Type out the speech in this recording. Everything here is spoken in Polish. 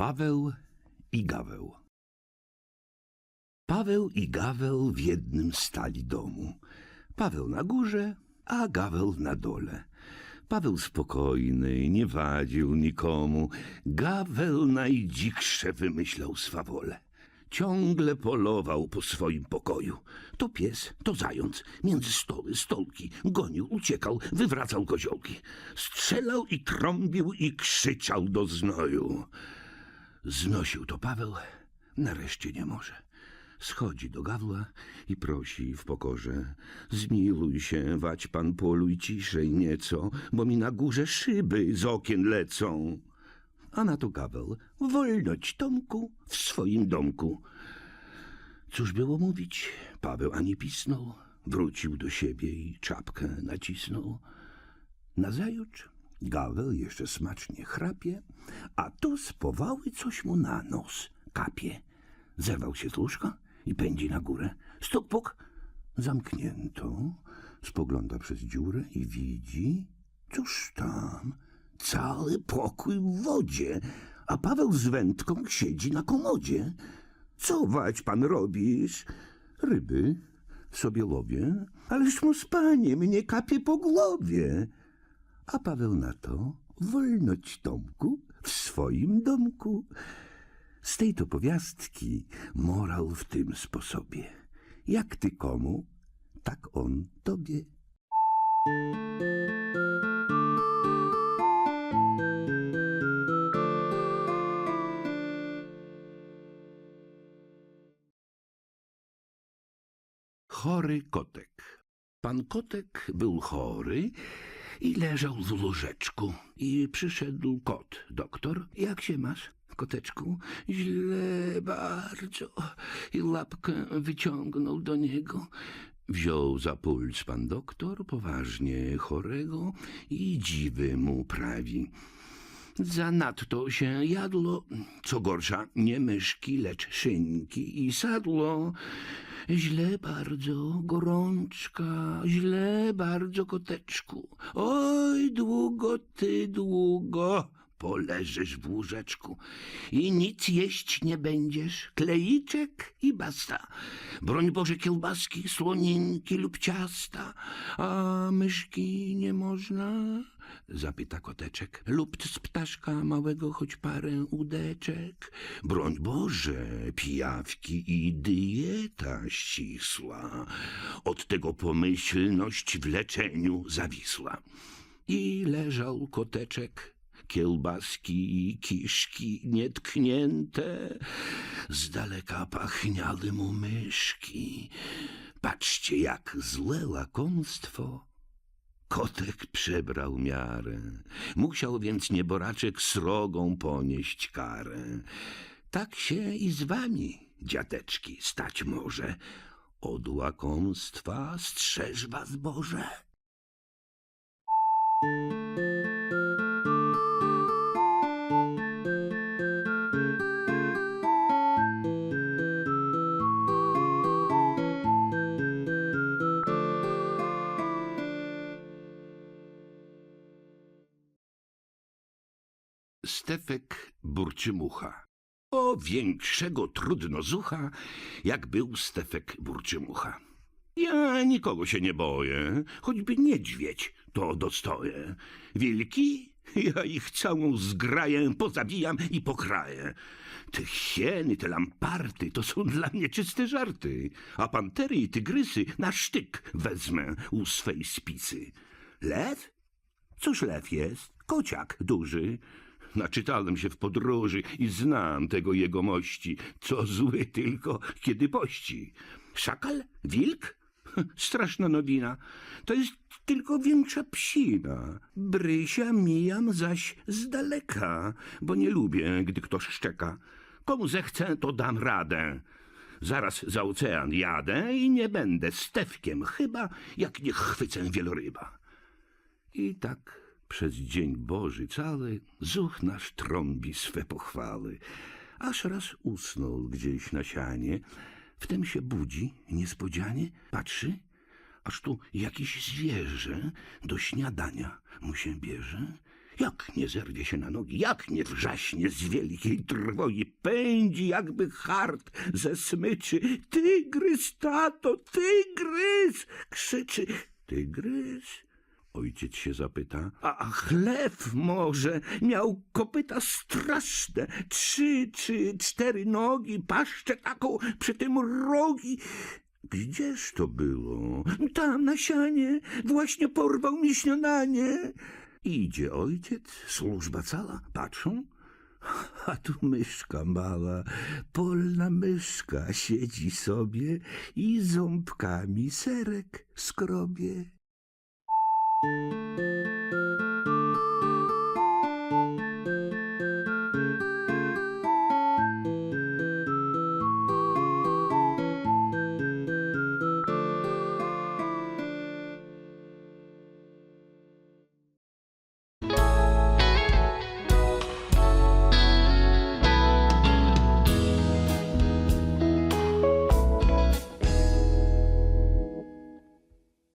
Paweł i Gaweł Paweł i Gaweł w jednym stali domu. Paweł na górze, a Gaweł na dole. Paweł spokojny, nie wadził nikomu. Gaweł najdziksze wymyślał swawole. Ciągle polował po swoim pokoju. To pies, to zając, między stoły, stolki. Gonił, uciekał, wywracał koziołki. Strzelał i trąbił i krzyczał do znoju. Znosił to Paweł, nareszcie nie może. Schodzi do gawła i prosi w pokorze. Zmiluj się, wać pan poluj ciszej nieco, bo mi na górze szyby z okien lecą. A na to gaweł, wolność Tomku w swoim domku. Cóż było mówić? Paweł ani pisnął, wrócił do siebie i czapkę nacisnął. Nazajutrz Gaweł jeszcze smacznie chrapie, a tu z powały coś mu na nos kapie. Zerwał się z łóżka i pędzi na górę. Stuk puk, zamknięto. Spogląda przez dziurę i widzi, cóż tam, cały pokój w wodzie, a Paweł z wędką siedzi na komodzie. Co wać pan robisz? Ryby sobie łowię, ależ mu spanie mnie kapie po głowie. A Paweł na to, wolność Tomku w swoim domku. Z tej to powiastki morał w tym sposobie. Jak ty komu, tak on tobie. Chory kotek. Pan kotek był chory i leżał w łóżeczku. I przyszedł kot, doktor. Jak się masz, koteczku? Źle bardzo. I łapkę wyciągnął do niego. Wziął za puls pan doktor, poważnie chorego i dziwy mu prawi. Zanadto się jadło, co gorsza, nie myszki, lecz szynki i sadło. Źle bardzo, gorączka, źle bardzo, koteczku. Oj, długo ty, długo poleżysz w łóżeczku i nic jeść nie będziesz, klejczek i basta. Broń Boże kiełbaski, słoninki lub ciasta, a myszki nie można? Zapyta koteczek. Lub z ptaszka małego choć parę udeczek. Broń Boże, pijawki i dieta ścisła. Od tego pomyślność w leczeniu zawisła. I leżał koteczek, kiełbaski i kiszki nietknięte. Z daleka pachniały mu myszki. Patrzcie, jak złe łakomstwo. Kotek przebrał miarę. Musiał więc nieboraczek srogą ponieść karę. Tak się i z wami, dziadeczki, stać może. Od łakomstwa strzeż was Boże. Stefek Burczymucha. O większego trudnozucha, jak był Stefek Burczymucha. Ja nikogo się nie boję, choćby niedźwiedź to dostoję. Wilki? Ja ich całą zgraję, pozabijam i pokraję. Te hieny, te lamparty to są dla mnie czyste żarty, a pantery i tygrysy na sztyk wezmę u swej spisy. Lew? Cóż lew jest? Kociak duży. Naczytałem się w podróży i znam tego jegomości, co zły tylko, kiedy pości. Szakal? Wilk? Straszna nowina. To jest tylko większa psina. Brysia mijam zaś z daleka, bo nie lubię, gdy ktoś szczeka. Komu zechcę, to dam radę. Zaraz za ocean jadę i nie będę stewkiem, chyba jak nie chwycę wieloryba. I tak przez dzień Boży cały zuch nasz trąbi swe pochwały, aż raz usnął gdzieś na sianie, wtem się budzi niespodzianie, patrzy, aż tu jakiś zwierzę do śniadania mu się bierze Jak nie zerwie się na nogi, jak nie wrzaśnie z wielkiej trwogi, pędzi jakby hart ze smyczy. Tygrys, tato, tygrys! krzyczy. Tygrys? Ojciec się zapyta. A, chlew może miał kopyta straszne, trzy czy cztery nogi, paszczę taką, przy tym rogi. Gdzież to było? Tam na sianie, właśnie porwał mi śniadanie. Idzie ojciec, służba cała, patrzą. A tu myszka mała, polna myszka siedzi sobie i ząbkami serek skrobie. うん。